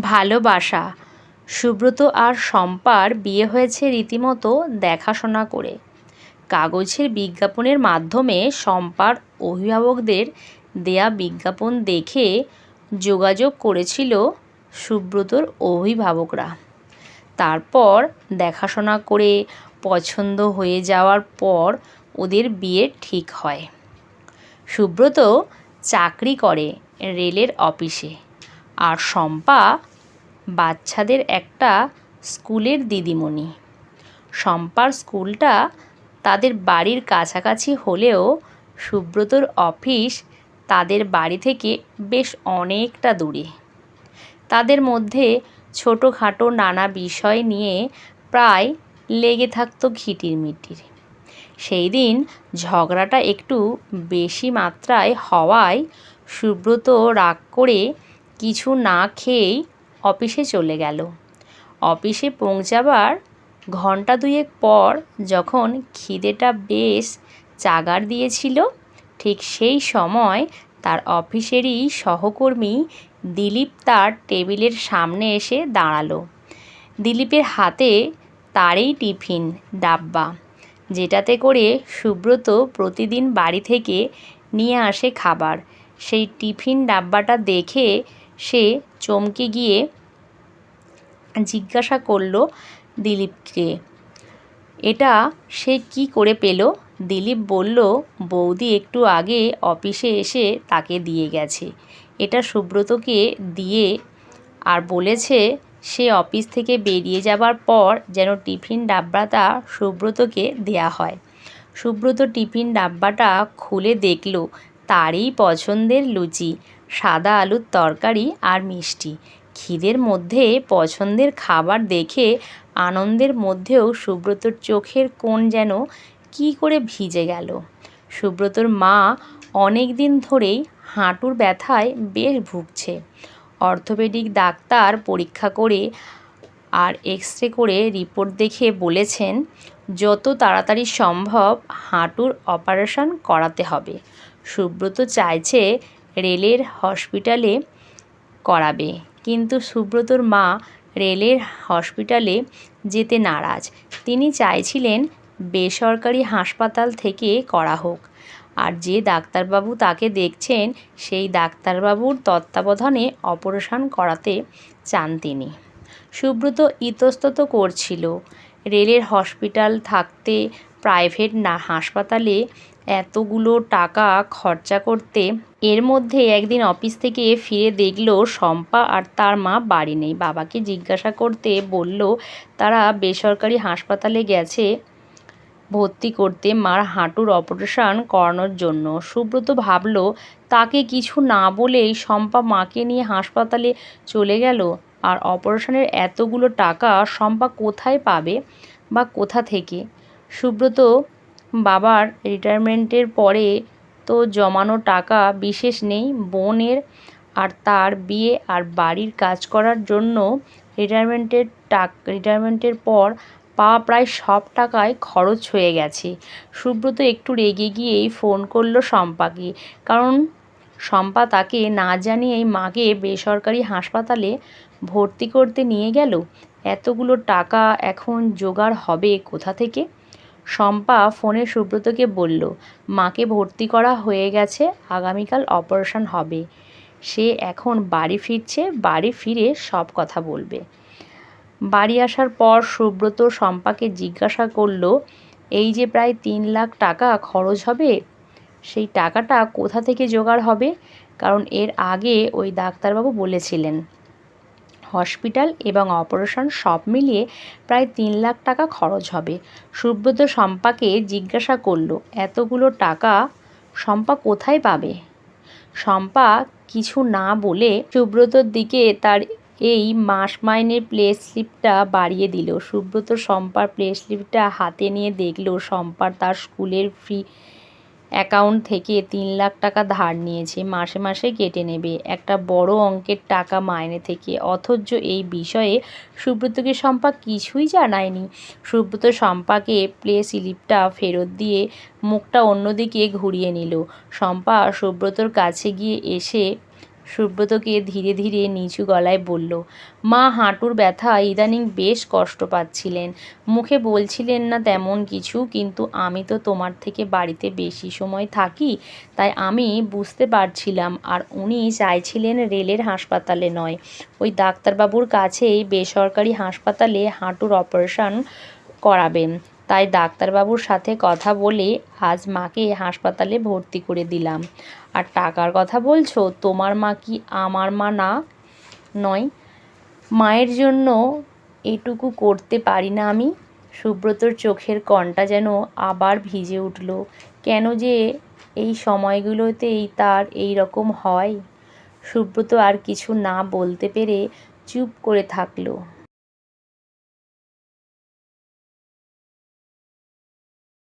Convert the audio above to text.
ভালোবাসা। সুব্রত আর শম্পার বিয়ে হয়েছে রীতিমতো দেখাশোনা করে। কাগজের বিজ্ঞাপনের মাধ্যমে শম্পার অভিভাবকদের দেয়া বিজ্ঞাপন দেখে যোগাযোগ করেছিল সুব্রতর অভিভাবকরা। তারপর দেখাশোনা করে পছন্দ হয়ে যাওয়ার পর ওদের বিয়ে ঠিক হয়। সুব্রত চাকরি করে রেলের অফিসে। আর শম্পা বাচ্চাদের একটা স্কুলের দিদিমণি। শম্পার স্কুলটা তাদের বাড়ির কাছাকাছি হলেও সুব্রতর অফিস তাদের বাড়ি থেকে বেশ অনেকটা দূরে। তাদের মধ্যে ছোটোখাটো নানা বিষয় নিয়ে প্রায় লেগে থাকতো ঘিটির মিটির। সেই দিন ঝগড়াটা একটু বেশি মাত্রায় হওয়ায় সুব্রত রাগ করে কিছু না খেয়েই অফিসে চলে গেল। অফিসে পৌঁছাবার ঘণ্টা দুয়েক পর যখন খিদেটা বেশ চাগার দিয়েছিল, ঠিক সেই সময় তার অফিসেরই সহকর্মী দিলীপ তার টেবিলের সামনে এসে দাঁড়াল। দিলীপের হাতে তারই টিফিন, ডাব্বা, যেটাতে করে সুব্রত প্রতিদিন বাড়ি থেকে নিয়ে আসে খাবার। সেই টিফিন, ডাব্বাটা দেখে সে চমকে গিয়ে জিজ্ঞাসা করল দিলীপকে। এটা সে কি করে পেল? দিলীপ বলল, বৌদি একটু আগে অফিসে এসে তাকে দিয়ে গেছে। এটা সুব্রতকে দিয়ে আর বলেছে সে অফিস থেকে বেরিয়ে যাবার পর যেন টিফিন ডাব্বাটা সুব্রতকে দেয়া হয়। সুব্রত টিফিন ডাব্বাটা খুলে দেখল, তারই পছন্দের লুচি। সাদা আলুর তরকারি আর মিষ্টি। খিদের মধ্যে পছন্দের খাবার দেখে আনন্দের মধ্যেও সুব্রতর চোখের কোণ যেন কী করে ভিজে গেল। সুব্রতর মা অনেক দিন ধরেই হাঁটুর ব্যথায় বেশ ভুগছে। অর্থোপেডিক ডাক্তার পরীক্ষা করে আর এক্স রে করে রিপোর্ট দেখে বলেছেন, যত তাড়াতাড়ি সম্ভব হাঁটুর অপারেশন করাতে হবে। সুব্রত চাইছে রেলের হসপিটালে করাবে। কিন্তু সুব্রতর মা রেলের হসপিটালে যেতে নারাজ। তিনি চাইছিলেন বেসরকারি হাসপাতাল থেকে করা হোক। আর যে ডাক্তারবাবু তাকে দেখছেন, সেই ডাক্তারবাবুর তত্ত্বাবধানে অপারেশন করাতে চান তিনি। সুব্রত ইতস্তত করছিল, রেলের হসপিটাল থাকতে প্রাইভেট না, হাসপাতালে এতগুলো টাকা খরচা করতে এর মধ্যে একদিন অফিস থেকে ফিরে দেখল শম্পা আর তার মা বাড়ি নেই। বাবাকে জিজ্ঞাসা করতে বলল, তারা বেসরকারি হাসপাতালে গেছে ভর্তি করতে। মার হাঁটুর অপারেশন করানোর জন্য। সুব্রত ভাবল, তাকে কিছু না বলেই শম্পা মাকে নিয়ে হাসপাতালে চলে গেল। আর অপারেশনের এতগুলো টাকা শম্পা কোথায় পাবে বা কোথা থেকে? সুব্রত বাবার রিটায়ারমেন্টের পরে তো জমানো টাকা বিশেষ নেই, বোনের আর তার বিয়ে আর বাড়ির কাজ করার জন্য রিটায়ারমেন্টের টাক রিটায়ারমেন্টের পর পাওয়া প্রায় সব টাকায় খরচ হয়ে গেছে। সুব্রত একটু রেগে গিয়েই ফোন করল শম্পাকে, কারণ শম্পা তাকে না জানিয়েই মাকে বেসরকারি হাসপাতালে ভর্তি করতে নিয়ে গেল। এতগুলো টাকা এখন জোগাড় হবে কোথা থেকে? শম্পা ফোনে সুব্রতকে বলল, মাকে ভর্তি করা হয়ে গেছে, আগামীকাল অপারেশন হবে। সে এখন বাড়ি ফিরছে, বাড়ি ফিরে সব কথা বলবে। বাড়ি আসার পর সুব্রত শম্পাকে জিজ্ঞাসা করল, এই যে প্রায় তিন লাখ টাকা খরচ হবে, সেই টাকাটা কোথা থেকে জোগাড় হবে? কারণ এর আগে ওই ডাক্তারবাবু বলেছিলেন। হসপিটাল এবং অপারেশন সব মিলিয়ে প্রায় তিন লাখ টাকা খরচ হবে। সুব্রত শম্পাকে জিজ্ঞাসা করল, এতগুলো টাকা শম্পা কোথায় পাবে? শম্পা কিছু না বলে সুব্রতর দিকে তার এই মাস মাইনের প্লে স্লিপটা বাড়িয়ে দিল। সুব্রত শম্পার প্লে স্লিপটা হাতে নিয়ে দেখল, শম্পার তার স্কুলের ফি অ্যাকাউন্ট থেকে তিন লাখ টাকা ধার নিয়েছে। মাসে মাসে কেটে নেবে। একটা বড় অঙ্কের টাকা মাইনে থেকে। অথচ এই বিষয়ে সুব্রতকে শম্পা কিছুই জানায়নি। সুব্রত শম্পাকে প্লে স্লিপটা ফেরত দিয়ে মুখটা অন্যদিকে ঘুরিয়ে নিল। শম্পা সুব্রতর কাছে গিয়ে এসে সুব্রতকে ধীরে ধীরে নিচু গলায় বলল, মা, হাঁটুর ব্যথা ইদানিং বেশ কষ্ট পাচ্ছিলেন। মুখে বলছিলেন না তেমন কিছু, কিন্তু আমি তো তোমার থেকে বাড়িতে বেশি সময় থাকি, তাই আমি বুঝতে পারছিলাম, আর উনি চাইছিলেন রেলের হাসপাতালে নয়। ওই ডাক্তারবাবুর কাছেই বেসরকারি হাসপাতালে হাঁটুর অপারেশন করাবেন। তাই ডাক্তারবাবুর সাথে কথা বলে আজ মাকে হাসপাতালে ভর্তি করে দিলাম। আর টাকার কথা বলছো, তোমার মা কি আমার মা না? নয়, মায়ের জন্য এটুকু করতে পারি না আমি। সুব্রতর চোখের কণটা যেন আবার ভিজে উঠল। কেন যে এই সময়গুলোতেই তার এই রকম হয়। সুব্রত আর কিছু না বলতে পেরে চুপ করে থাকল।